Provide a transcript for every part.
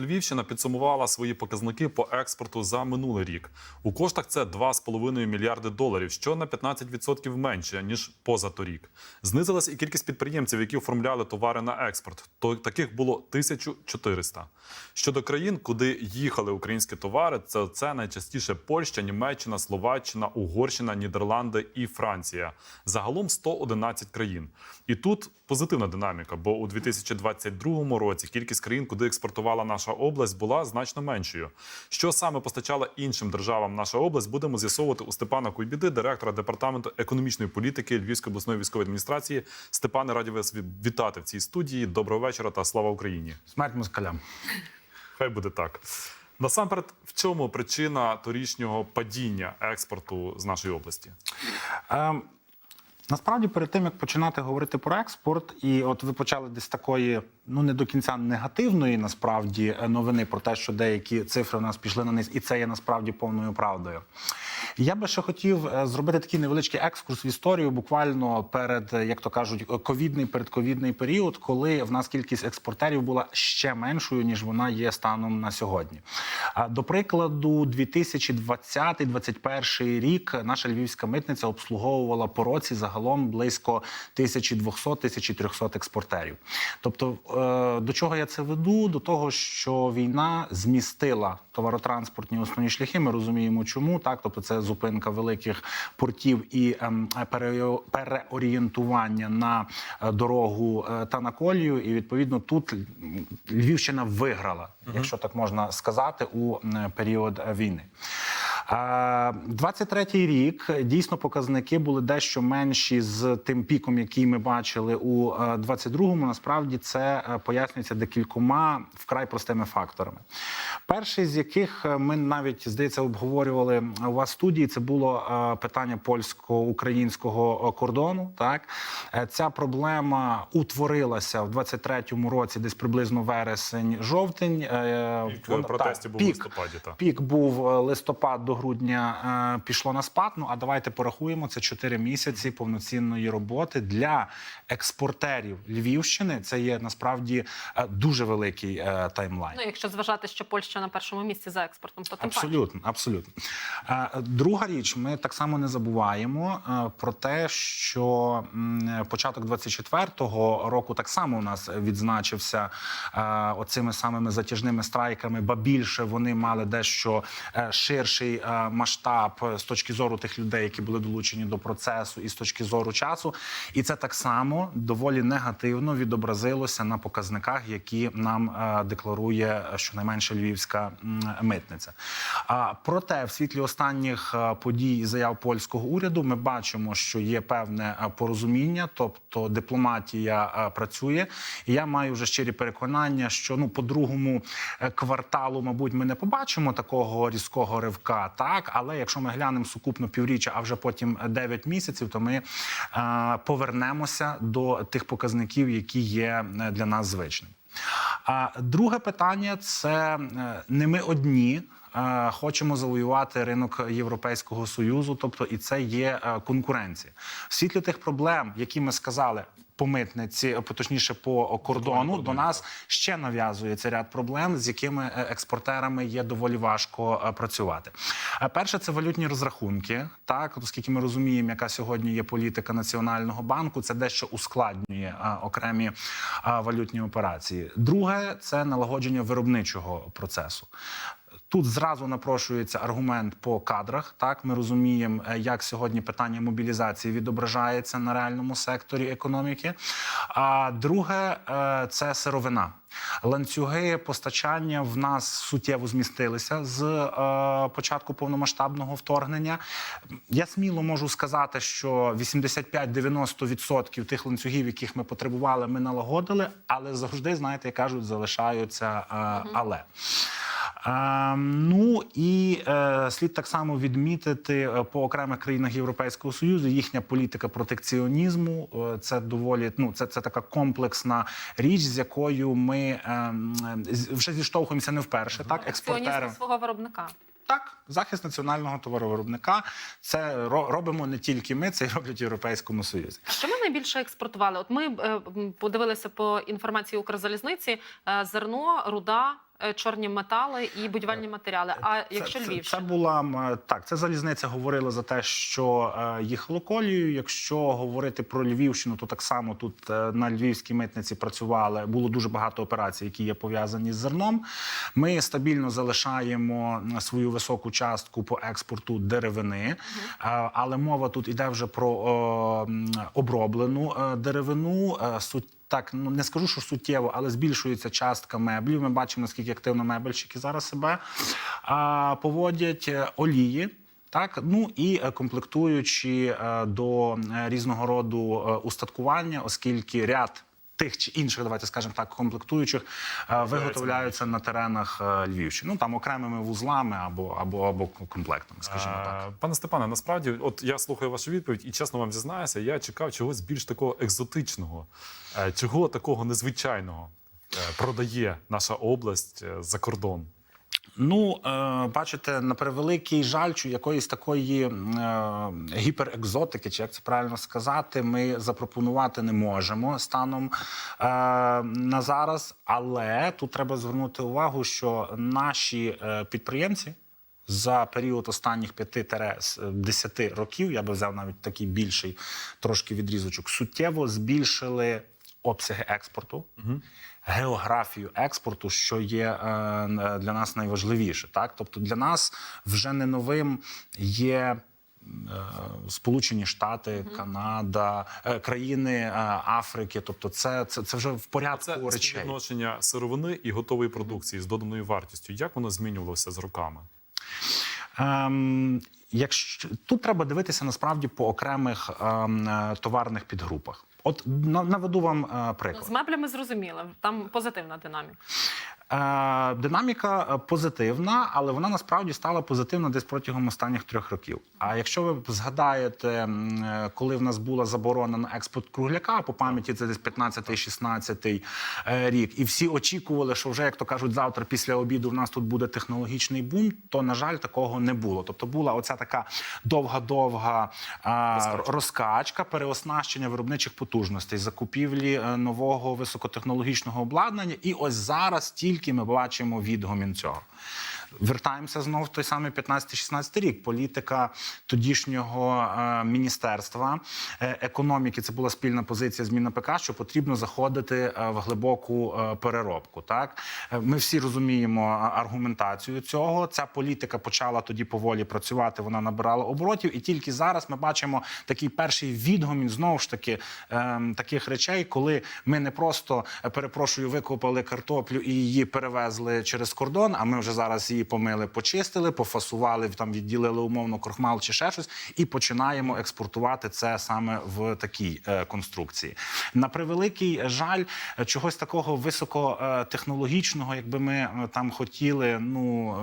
Львівщина підсумувала свої показники по експорту за минулий рік. У коштах це 2,5 мільярди доларів, що на 15% менше ніж позаторік. Знизилась і кількість підприємців, які оформляли товари на експорт. То таких було 1400. Щодо країн, куди їхали українські товари, це, це найчастіше Польща, Німеччина, Словаччина, Угорщина, Нідерланди і Франція. Загалом 111 країн. І тут позитивна динаміка, бо у 2022 році кількість країн, куди експортувала наша область, була значно меншою. Що саме постачала іншим державам наша область, будемо з'ясовувати у Степана Куйбіди, директора департаменту економічної політики Львівської обласної військової адміністрації. Степане, раді вас вітати в цій студії. Доброго вечора та слава Україні. Смерть москалям. Хай буде так. Насамперед, в чому причина торічнього падіння експорту з нашої області? Ем, насправді, перед тим як починати говорити про експорт, і от ви почали десь такої, ну не до кінця негативної насправді е, новини про те, що деякі цифри у нас пішли на низ, і це є насправді повною правдою. Я би ще хотів е, зробити такий невеличкий екскурс в історію, буквально перед, е, як то кажуть, ковідний передковідний період, коли в нас кількість експортерів була ще меншою ніж вона є станом на сьогодні. До прикладу, 2020-2021 рік наша львівська митниця обслуговувала по році загалом близько 1200-1300 експортерів. Тобто, до чого я це веду? До того, що війна змістила товаротранспортні основні шляхи. Ми розуміємо, чому так. Тобто, це зупинка великих портів і ем, переорієнтування на е, дорогу е, та на колію. І відповідно тут Львівщина виграла, якщо так можна сказати, у період е, війни. Е, 23-й рік дійсно показники були дещо менші з тим піком, який ми бачили у е, 22-му. Насправді це е, пояснюється декількома вкрай простими факторами. Перший з яких е, ми навіть здається обговорювали у вас в студії. Це було е, питання польсько-українського е, кордону. Так Е, ця проблема утворилася в 23-му році, десь приблизно вересень-жовтень. Е, Пік протестів був пік. листопаді. Так. Пік був е, листопад до грудня е, пішло на спад. Ну а давайте порахуємо це 4 місяці повноцінної роботи для експортерів Львівщини. Це є насправді е, дуже великий е, таймлайн. Ну, якщо зважати, що Польща на першому місці за експортом, то тим паче. Абсолютно, абсолютно. Е, Друга річ, ми так само не забуваємо е, про те, що початок 24-го року так само у нас відзначився е, оцими самими затяжними страйками, ба більше вони мали дещо ширший масштаб з точки зору тих людей, які були долучені до процесу, і з точки зору часу. І це так само доволі негативно відобразилося на показниках, які нам е, декларує щонайменше львівська митниця. Проте, в світлі останніх е, подій і заяв польського уряду, ми бачимо, що є певне е, порозуміння, тобто дипломатія е, працює. І я маю вже щирі переконання, що ну по другому е, кварталу, мабуть, ми не побачимо такого різкого ривка, так але якщо ми глянемо сукупно півріччя, а вже потім 9 місяців, то ми е, повернемося до тих показників, які є е, для нас звичними. А друге питання це е, не ми одні. е, Хочемо завоювати ринок Європейського союзу, тобто і це є конкуренція. В світлі тих проблем, які ми сказали по митниці, е, точніше по кордону, до нас ще нав'язується ряд проблем, з якими е, експортерами є доволі важко е, працювати. Перше це валютні розрахунки. Так, оскільки ми розуміємо, яка сьогодні є політика національного банку, це дещо ускладнює окремі валютні операції. Друге це налагодження виробничого процесу. Тут зразу напрошується аргумент по кадрах. Так ми розуміємо, е, як сьогодні питання мобілізації відображається на реальному секторі економіки. А друге е, це сировина. Ланцюги постачання в нас суттєво змістилися з е, початку повномасштабного вторгнення. Я сміло можу сказати, що 85-90% тих ланцюгів, яких ми потребували, ми налагодили, але завжди, знаєте, як кажуть, залишаються е, але. Ну і е, слід так само відмітити е, по окремих країнах Європейського союзу їхня політика протекціонізму. Е, це доволі ну це, це така комплексна річ, з якою ми е, вже зіштовхуємося не вперше. Так, експортерам. Свого виробника. Так, захист національного товаровиробника. Це робимо не тільки ми, це й роблять в Європейському Союзі. А що ми найбільше експортували? От ми подивилися по інформації Укрзалізниці: зерно, руда, чорні метали і будівельні матеріали. А якщо це, це, була так. Це залізниця говорила за те, що е, їхало колією. Якщо говорити про Львівщину, то так само тут е, на львівській митниці працювали. Було дуже багато операцій, які є пов'язані з зерном. Ми стабільно залишаємо свою високу частку по експорту деревини, Е, але мова тут іде вже про оброблену е, деревину. Е, Суть так, ну не скажу, що суттєво, але збільшується частка меблів. Ми бачимо, наскільки активно мебельщики зараз себе а, поводять Е, олії. Так, ну і е, комплектуючи е, до різного роду устаткування, оскільки ряд тих чи інших, давайте скажемо так, комплектуючих е, виготовляються на теренах е, Львівщини. Ну там окремими вузлами або або або комплектами, скажімо так. Е, Пане Степане, насправді, от я слухаю вашу відповідь, і чесно вам зізнаюся, я чекав чогось більш такого екзотичного, чого такого незвичайного продає наша область за кордон. Ну, е, бачите, на превеликий жаль, що якоїсь такої е, гіперекзотики, чи як це правильно сказати, ми запропонувати не можемо станом е, на зараз. Але тут треба звернути увагу, що наші підприємці. За період останніх 5-10 років, я би взяв навіть такий більший трошки відрізочок, суттєво збільшили обсяги експорту, географію експорту, що є е, для нас найважливіше. Так, тобто для нас вже не новим є. е, Сполучені Штати, Канада, е, країни е, Африки, тобто це, це, це вже в порядку Це речей. співвідношення сировини і готової продукції з доданою вартістю. Як воно змінювалося з роками? Ем, якщо тут треба дивитися насправді по окремих ем, е, товарних підгрупах. От на- наведу вам е, приклад. з меблями зрозуміло, там позитивна динаміка. Е, Динаміка е, позитивна, але вона насправді стала позитивна десь протягом останніх трьох років. А якщо ви згадаєте, е, коли в нас була заборона на експорт кругляка, по пам'яті це десь 15-16 е, рік, і всі очікували, що вже як то кажуть, завтра після обіду в нас тут буде технологічний бум, то на жаль, такого не було. Тобто була оця така довга-довга Розкачка. розкачка, переоснащення виробничих потужностей, закупівлі нового високотехнологічного обладнання. І ось зараз тільки ми бачимо відгомін цього. Вертаємося знов в той самий 15-16 рік. Політика тодішнього е, міністерства е, економіки. Це була спільна позиція з МінАПК, що потрібно заходити е, в глибоку переробку. Так ми всі розуміємо аргументацію цього. Ця політика почала тоді поволі працювати. Вона набирала оборотів, і тільки зараз ми бачимо такий перший відгомін знову ж таки е, таких речей, коли ми не просто перепрошую, викопали картоплю і її перевезли через кордон. А ми вже зараз її помили, почистили, пофасували, там відділили умовно крохмал чи ще щось, і починаємо експортувати це саме в такій е, конструкції. На превеликий жаль, е, чогось такого високотехнологічного, якби ми е, там хотіли, ну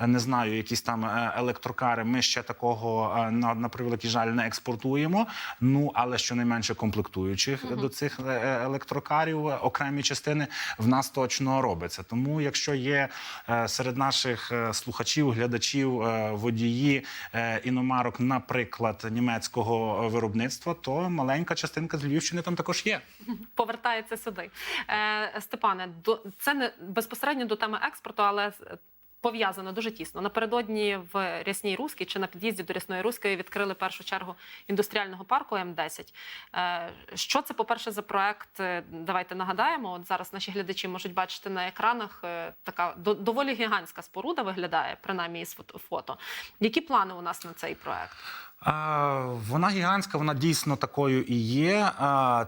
не знаю, якісь там е, електрокари. Ми ще такого е, на, на превеликий жаль не експортуємо. Ну але щонайменше комплектуючих до цих е, е, електрокарів е, окремі частини в нас точно робиться. Тому, якщо є е, серед наших е, слухачів, глядачів, е, водії е, іномарок, наприклад, німецького виробництва, то маленька частинка з Львівщини там також є. повертається сюди. Степане, до це не безпосередньо до теми експорту, але пов'язано дуже тісно. Напередодні в Рясній Руській чи на під'їзді до Рясної Руської відкрили першу чергу індустріального парку М10. Е, Що це, по-перше, за проект? Е, Давайте нагадаємо. От зараз наші глядачі можуть бачити на екранах е, така доволі гігантська споруда виглядає, принаймні фото- фото. Які плани у нас на цей проект? Вона гігантська, вона дійсно такою і є.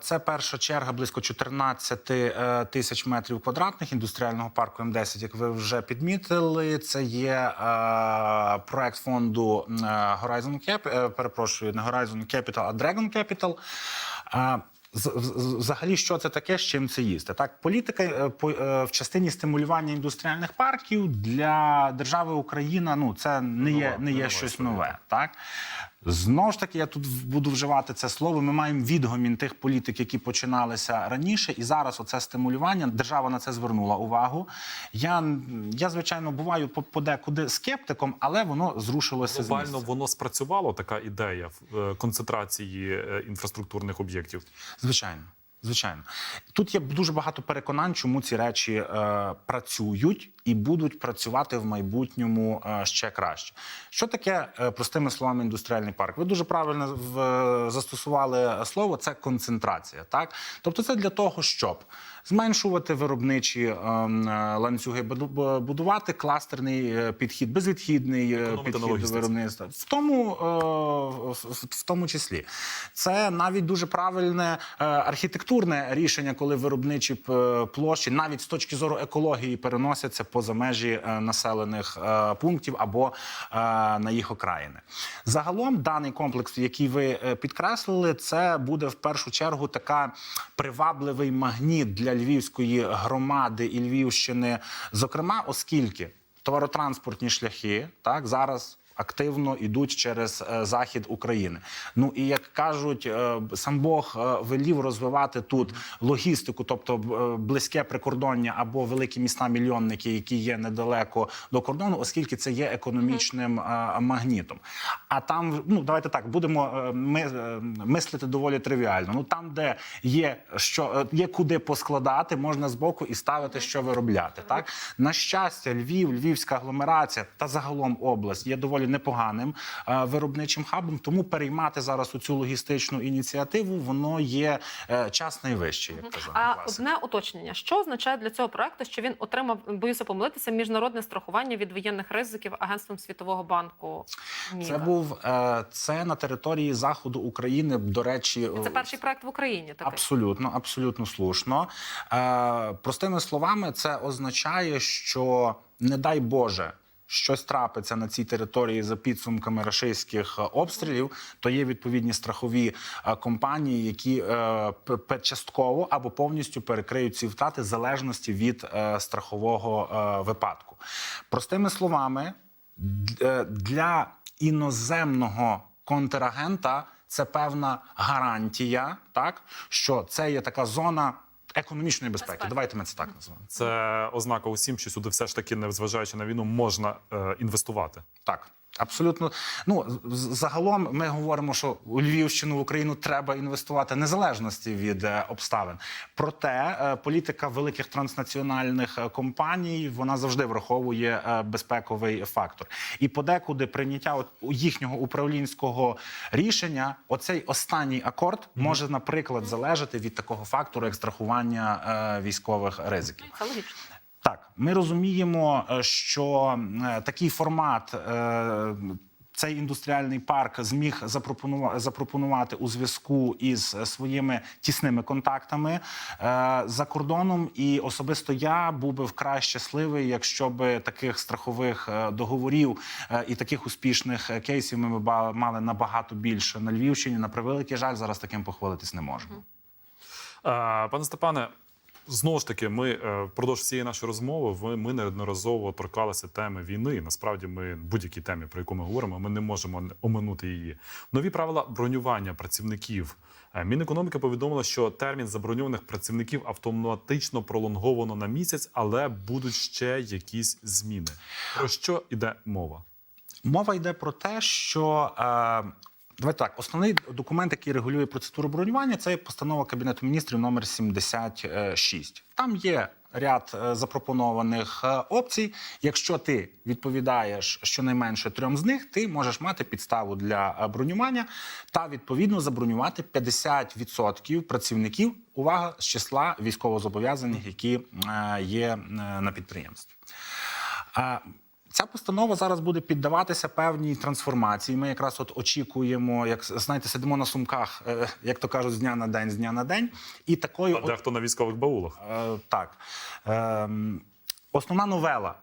Це перша черга близько 14 е, тисяч метрів квадратних індустріального парку М10, як ви вже підмітили. Це є е, проект фонду е, Horizon Cap, е, перепрошую, не Horizon Capital, а Dragon Capital. Взагалі, що це таке, з чим це їсти? Так, політика по- в частині стимулювання індустріальних парків для держави Україна. Ну це не є, не є щось нове. Так знову ж таки, я тут буду вживати це слово. Ми маємо відгомін тих політик, які починалися раніше, і зараз оце стимулювання. Держава на це звернула увагу. Я, я звичайно, буваю по- подекуди скептиком, але воно зрушилося з Глобально місця. воно спрацювало така ідея е, концентрації е, інфраструктурних об'єктів. Звичайно. Звичайно, тут є дуже багато переконань, чому ці речі е, працюють і будуть працювати в майбутньому е, ще краще. Що таке е, простими словами індустріальний парк? Ви дуже правильно в, е, застосували слово це концентрація. Так, тобто, це для того, щоб зменшувати виробничі е, м, е, ланцюги, буду- будувати кластерний е, підхід, безвідхідний е, Економити підхід до виробництва. В тому, в- тому числі, це навіть дуже правильне архітектурне рішення, коли виробничі площі, навіть з точки зору екології, переносяться поза межі населених пунктів або на їх окраїни. Загалом, даний комплекс, який ви підкреслили, це буде в першу чергу така привабливий магніт для львівської громади і Львівщини, зокрема, оскільки товаротранспортні шляхи так зараз. Активно йдуть через е, захід України. Ну і як кажуть, е, сам Бог е, велів розвивати тут логістику, тобто близьке прикордоння або великі міста мільйонники, які є недалеко до кордону, оскільки це є економічним магнітом. А там, ну давайте так, будемо ми, мислити доволі тривіально. Ну там, де є що є куди поскладати, можна збоку і ставити, що виробляти. Так на щастя, Львів, Львівська агломерація та загалом область є доволі непоганим е, виробничим хабом. Тому переймати зараз цю логістичну ініціативу воно є е, час найвищий, як казав А класик. одне уточнення: що означає для цього проекту, що він отримав, боюся помилитися, міжнародне страхування від воєнних ризиків агентством Світового банку? Це був е, це на території заходу України. До речі, це перший проект в Україні. Такий. Абсолютно, абсолютно слушно. Простими словами, це означає, що не дай Боже. Щось трапиться на цій території за підсумками рашистських е, обстрілів, то є відповідні страхові е, компанії, які е, частково або повністю перекриють ці втрати в залежності від страхового випадку. Простими словами, для іноземного контрагента це певна гарантія, так що це є така зона економічної безпеки. Безпеки. Давайте ми це так назвемо. Це ознака усім, що сюди все ж таки, незважаючи на війну, можна е, інвестувати. Так. Абсолютно, ну загалом ми говоримо, що у Львівщину в Україну треба інвестувати незалежності від е, обставин. Проте е, політика великих транснаціональних е, компаній вона завжди враховує безпековий фактор. І подекуди прийняття їхнього управлінського рішення, оцей останній акорд може, наприклад, залежати від такого фактору, як страхування військових ризиків. Це логічно. Так, ми розуміємо, е, що е, такий формат. е, Цей індустріальний парк зміг запропонувати, у зв'язку із своїми тісними контактами за кордоном. І особисто я був би вкрай щасливий, якщо би таких страхових договорів і таких успішних кейсів ми б мали набагато більше на Львівщині. На превеликий жаль, зараз таким похвалитись не можемо. Пане Степане, знову ж таки, ми е, впродовж всієї нашої розмови ви- ми неодноразово торкалися теми війни. Насправді, ми будь-якій темі, про яку ми говоримо, ми не можемо оминути її. Нові правила бронювання працівників. Е, Мінекономіки повідомила, що термін заброньованих працівників автоматично пролонговано на місяць, але будуть ще якісь зміни. Про що йде мова? Мова йде про те, що е, давайте так, основний документ, який регулює процедуру бронювання, це постанова Кабінету міністрів номер 76. Там є ряд е, запропонованих е, опцій. Якщо ти відповідаєш щонайменше трьом з них, ти можеш мати підставу для е, бронювання та відповідно забронювати 50% працівників. Увага з числа військовозобов'язаних, які є на підприємстві. Ця постанова зараз буде піддаватися певній трансформації. Ми якраз от очікуємо, як знаєте, сидимо на сумках, е, як то кажуть, з дня на день, з дня на день. І такою А дехто на військових баулах. Е, так. е, Основна новела,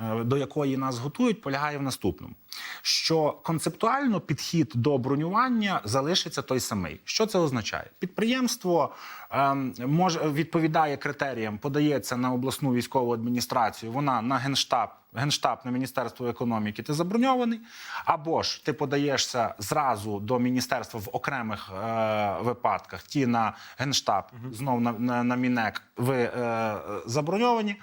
до якої нас готують, полягає в наступному: що концептуально підхід до бронювання залишиться той самий. Що це означає? Підприємство ем, може відповідає критеріям, подається на обласну військову адміністрацію. Вона на генштаб. Генштаб на міністерство економіки ти заброньований, або ж ти подаєшся зразу до міністерства в окремих е, випадках. Ті на генштаб, знов на, на, на Мінек, ви е, заброньовані.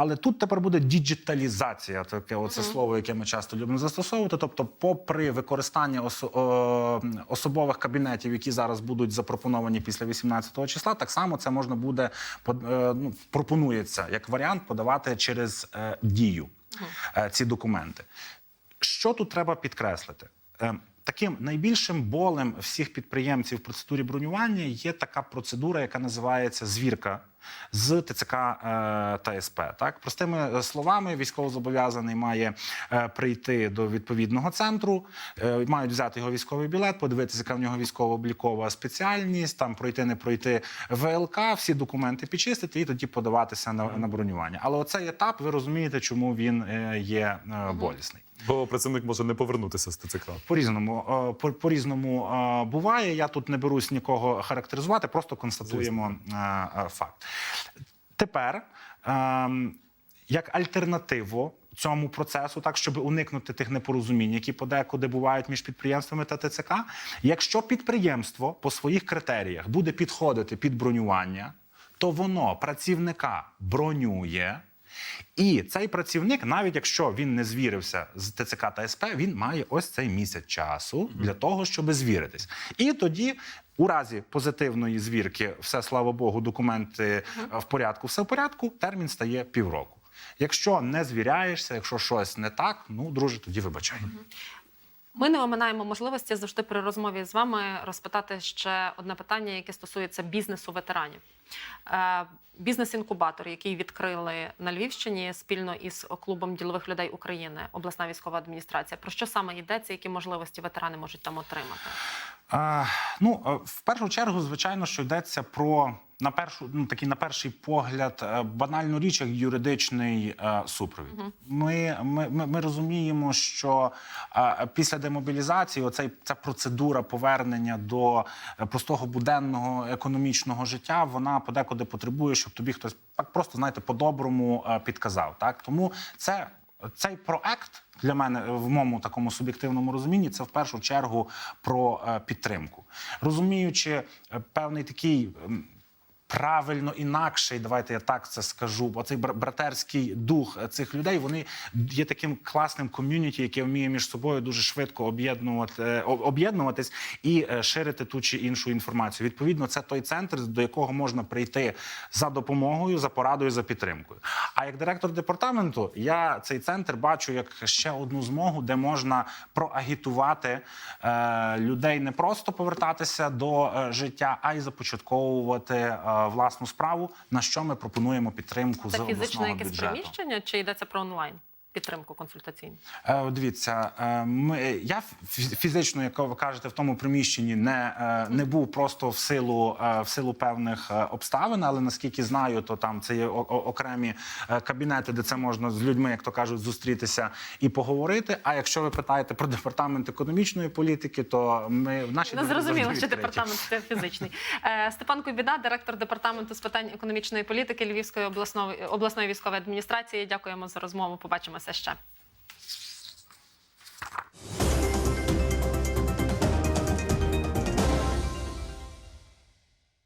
Але тут тепер буде діджиталізація, таке оце слово, яке ми часто любимо застосовувати. Тобто, попри використання осо- о, особових кабінетів, які зараз будуть запропоновані після 18 числа, так само це можна буде под- е, ну, пропонується як варіант подавати через е, дію е, ці документи. Що тут треба підкреслити? Е, Таким найбільшим болем всіх підприємців в процедурі бронювання є така процедура, яка називається звірка з ТЦК е, та СП. Так, простими словами, військовозобов'язаний має е, прийти до відповідного центру, е, мають взяти його військовий білет, подивитися, яка в нього військово-облікова спеціальність, там пройти, не пройти ВЛК, всі документи підчистити і тоді подаватися на, на бронювання. Але оцей етап, ви розумієте, чому він е, є е, болісний. Бо працівник може не повернутися з ТЦК. По-різному е, по, по-різному е, буває. Я тут не берусь нікого характеризувати, просто констатуємо е, е, факт. Тепер, ем, як альтернативу цьому процесу, так щоб уникнути тих непорозумінь, які подекуди бувають між підприємствами та ТЦК, якщо підприємство по своїх критеріях буде підходити під бронювання, то воно працівника бронює. І цей працівник, навіть якщо він не звірився з ТЦК та СП, він має ось цей місяць часу для того, щоб звіритись. І тоді, у разі позитивної звірки, все слава Богу, документи в порядку, все в порядку, термін стає півроку. Якщо не звіряєшся, якщо щось не так, ну друже, тоді вибачай. Ми не оминаємо можливості завжди при розмові з вами розпитати ще одне питання, яке стосується бізнесу ветеранів. Е, Бізнес-інкубатор, який відкрили на Львівщині спільно із клубом ділових людей України, обласна військова адміністрація. Про що саме йдеться? Які можливості ветерани можуть там отримати? Ну, е, в першу чергу, звичайно, що йдеться про на першу, ну такий на перший погляд, е, банальну річ, як юридичний е, супровід. Ми, ми, ми, ми розуміємо, що е, після демобілізації оцей ця процедура повернення до е, простого буденного економічного життя, вона подекуди потребує, щоб тобі хтось так просто знаєте, по-доброму е, підказав. Так тому це цей проект для мене в моєму такому суб'єктивному розумінні це в першу чергу про е, підтримку, розуміючи е, певний такий. Правильно інакший, давайте я так це скажу. Бо цей бра- братерський дух цих людей вони є таким класним ком'юніті, яке вміє між собою дуже швидко об'єднувати е, об'єднуватись і е, ширити ту чи іншу інформацію. Відповідно, це той центр, до якого можна прийти за допомогою, за порадою, за підтримкою. А як директор департаменту, я цей центр бачу як ще одну змогу, де можна проагітувати е, людей не просто повертатися до життя, а й започатковувати власну справу. На що ми пропонуємо підтримку з Це фізичне якесь приміщення, чи йдеться про онлайн підтримку консультаційну? Е, Дивіться, е, ми, я фізично, як ви кажете, в тому приміщенні не, е, не був просто в силу, в силу певних обставин, але наскільки знаю, то там це є окремі кабінети, де це можна з людьми, як то кажуть, зустрітися і поговорити. А якщо ви питаєте про департамент економічної політики, то ми в нашій Не державі зрозуміло, що департамент це фізичний. Степан Кубіда, директор департаменту з питань економічної політики Львівської обласної обласної військової адміністрації. Дякуємо за розмову. Побачимося ще.